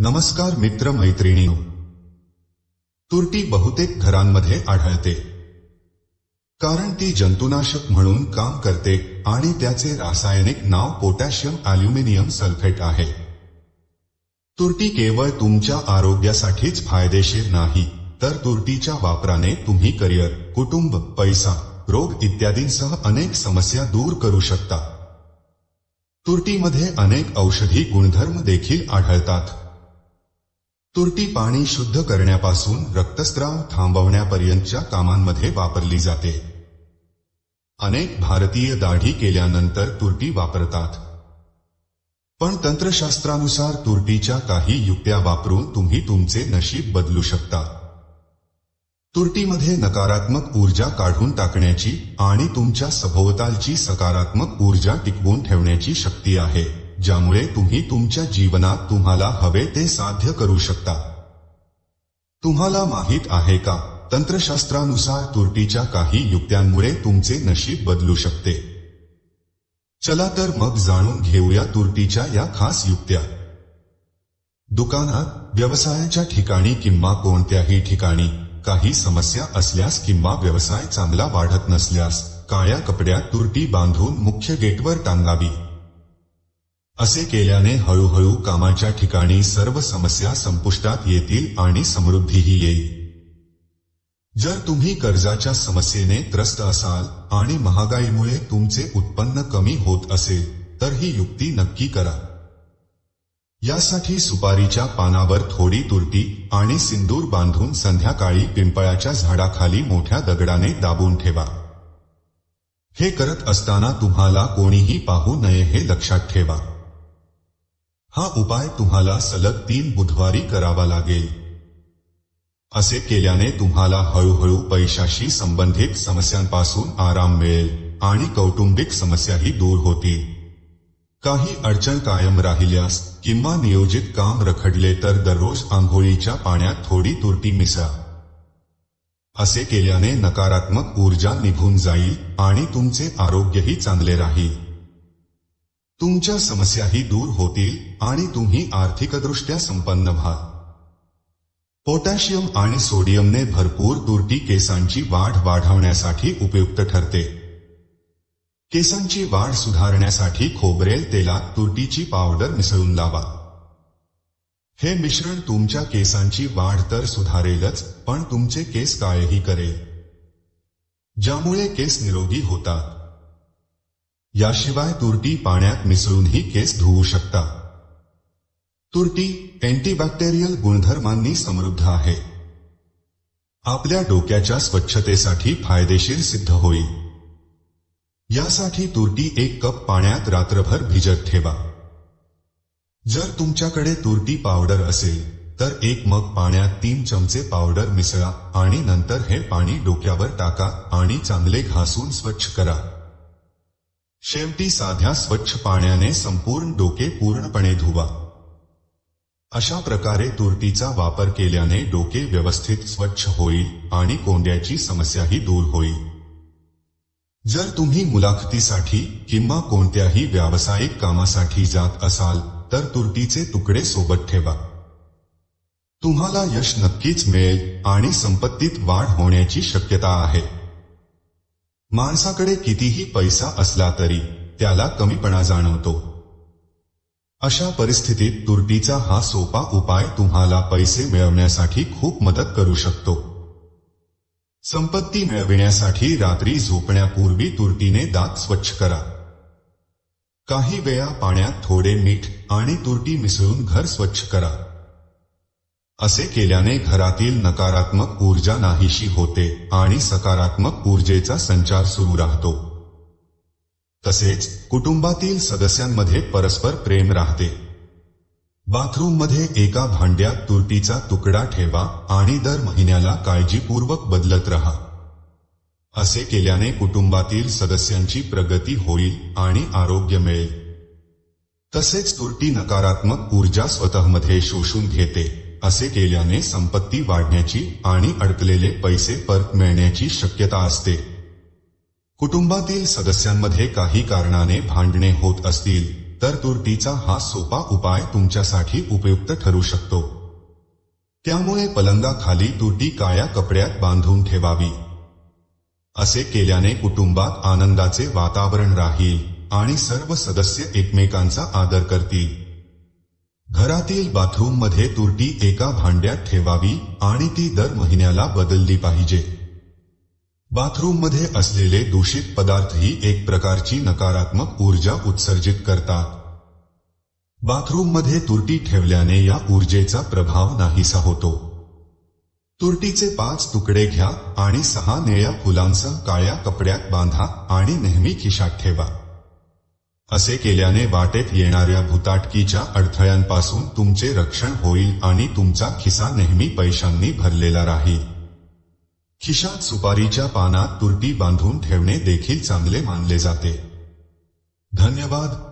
नमस्कार मित्र मैत्रिणी तुरटी बहुतेक घरांमध्ये आढळते. कारण ती जंतुनाशक म्हणून काम करते आणि त्याचे रासायनिक नाव पोटॅशियम अल्युमिनियम सल्फेट आहे. तुरटी केवळ तुमच्या आरोग्यासाठीच फायदेशीर नाही तर तुरटीच्या वापराने तुम्ही करिअर कुटुंब पैसा रोग इत्यादींसह अनेक समस्या दूर करू शकता. तुरटीमध्ये अनेक औषधी गुणधर्म देखील आढळतात. तुरटी पाणी शुद्ध करण्यापासून रक्तस्राव थांबवण्यापर्यंतच्या कामांमध्ये वापरली जाते. अनेक भारतीय दाढी केल्यानंतर तुरटी वापरतात. पण तंत्रशास्त्रानुसार तुरटीच्या काही युक्त्या वापरून तुम्ही तुमचे नशीब बदलू शकता. तुरटीमध्ये नकारात्मक ऊर्जा काढून टाकण्याची आणि तुमच्या सभोवतालची सकारात्मक ऊर्जा टिकवून ठेवण्याची शक्ती आहे. ज्यामुळे तुम्ही तुमच्या जीवनात तुम्हाला हवे ते साध्य करू शकता. तुम्हाला माहीत आहे का? तंत्रशास्त्रानुसार तुरटीच्या काही युक्त्यांमुळे तुमचे नशीब बदलू शकते. चला तर मग जाणून घेऊया तुरटीच्या या खास युक्त्या. दुकानात व्यवसायाच्या ठिकाणी किंवा कोणत्याही ठिकाणी काही समस्या असल्यास किंवा व्यवसाय चांगला वाढत नसल्यास काळ्या कपड्यात तुरटी बांधून मुख्य गेटवर टांगावी. असे केल्याने हळूहळू कामाच्या ठिकाणी सर्व समस्या संपुष्टात येतील आणि समृद्धीही येईल. जर तुम्ही कर्जाच्या समस्येने त्रस्त असाल आणि महागाईमुळे तुमचे उत्पन्न कमी होत असेल तर ही युक्ती नक्की करा. यासाठी सुपारीच्या पानावर थोडी तुरटी आणि सिंदूर बांधून संध्याकाळी पिंपळाच्या झाडाखाली मोठ्या दगडाने दाबून ठेवा. हे करत असताना तुम्हाला कोणीही पाहू नये हे लक्षात ठेवा. हा उपाय तुम्हाला सलग तीन बुधवारी करावा लागेल. असे केल्याने तुम्हाला हळूहळू पैशाशी संबंधित समस्यांपासून आराम मिळेल आणि कौटुंबिक समस्याही दूर होतील. काही अडचण कायम राहिल्यास किंवा नियोजित काम रखडले तर दररोज आंघोळीच्या पाण्यात थोडी तुरटी मिसळा असे केल्याने नकारात्मक ऊर्जा निघून जाईल आणि तुमचे आरोग्यही चांगले राहील. तुमच्या समस्याही दूर होतील आणि तुम्ही आर्थिकदृष्ट्या संपन्न व्हाल पोटॅशियम आणि सोडियमने भरपूर तुरटी केसांची वाढ वाढवण्यासाठी उपयुक्त ठरते. केसांची वाढ सुधारण्यासाठी खोबरेल तेलात तुरटीची पावडर मिसळून लावा. हे मिश्रण तुमच्या केसांची वाढ तर सुधारेलच पण तुमचे केस काळेही करेल. ज्यामुळे केस निरोगी होतात. याशिवाय तुरटी पाण्यात मिसळूनही केस धुवू शकता. तुरटी अँटीबॅक्टेरियल गुणधर्मांनी समृद्ध आहे. आपल्या डोक्याच्या स्वच्छतेसाठी फायदेशीर सिद्ध होईल. यासाठी तुरटी एक कप पाण्यात रात्रभर भिजत ठेवा. जर तुमच्याकडे तुरटी पावडर असेल तर एक मग पाण्यात तीन चमचे पावडर मिसळा आणि नंतर हे पाणी डोक्यावर टाका आणि चांगले घासून स्वच्छ करा. शेवटी साध्या स्वच्छ पाण्याने संपूर्ण डोके पूर्णपणे धुवा. अशा प्रकारे तुरटीचा वापर केल्याने डोके व्यवस्थित स्वच्छ होईल आणि कोंड्याची समस्याही दूर होईल. जर तुम्ही मुलाखतीसाठी किंवा कोणत्याही व्यावसायिक कामासाठी जात असाल तर तुरटीचे तुकडे सोबत ठेवा. तुम्हाला यश नक्कीच मिळेल आणि संपत्तीत वाढ होण्याची शक्यता आहे. माणसाकडे कितीही पैसा असला तरी त्याला कमीपणा जाणवतो. अशा परिस्थितीत तुरटीचा हा सोपा उपाय तुम्हाला पैसे मिळवण्यासाठी खूप मदत करू शकतो. संपत्ती मिळविण्यासाठी रात्री झोपण्यापूर्वी तुरटीने दात स्वच्छ करा. काही वेळा पाण्यात थोडे मीठ आणि तुरटी मिसळून घर स्वच्छ करा. असे केल्याने घरातील नकारात्मक ऊर्जा नाहीशी होते आणि सकारात्मक ऊर्जेचा संचार सुरू राहतो. तसेच कुटुंबातील सदस्यांमध्ये परस्पर प्रेम राहते. बाथरूममध्ये एका भांड्यात तुरटीचा तुकडा ठेवा आणि दर महिन्याला काळजीपूर्वक बदलत रहा. असे केल्याने कुटुंबातील सदस्यांची प्रगती होईल आणि आरोग्य मिळेल. तसेच तुरटी नकारात्मक ऊर्जा स्वतःमध्ये शोषून घेते. असे केल्याने संपत्ती वाढण्याची आणि अडकलेले पैसे परत मिळण्याची शक्यता असते. कुटुंबातील सदस्यांमध्ये काही कारणाने भांडणे होत असतील तर तुरटीचा हा सोपा उपाय तुमच्यासाठी उपयुक्त ठरू शकतो. त्यामुळे पलंगाखाली तुरटी काळ्या कपड्यात बांधून ठेवावी. असे केल्याने कुटुंबात आनंदाचे वातावरण राहील आणि सर्व सदस्य एकमेकांचा आदर करतील. घरातील बाथरूममध्ये तुरटी एका भांड्यात ठेवावी आणि ती दर महिन्याला बदलली पाहिजे. बाथरूममध्ये असलेले दूषित पदार्थही एक प्रकारची नकारात्मक ऊर्जा उत्सर्जित करतात. बाथरूममध्ये तुरटी ठेवल्याने या ऊर्जेचा प्रभाव नाहीसा होतो. तुरटीचे पाच तुकडे घ्या आणि सहा निळ्या फुलांसह काळ्या कपड्यात बांधा आणि नेहमी खिशात ठेवा. असे केल्याने वाटेत येणाऱ्या भूताटकीच्या अडथळ्यांपासून तुमचे रक्षण होईल आणि तुमचा खिसा नेहमी पैशांनी भरलेला राहील. खिशात सुपारीच्या पानात तुरटी बांधून ठेवणे देखील चांगले मानले जाते. धन्यवाद.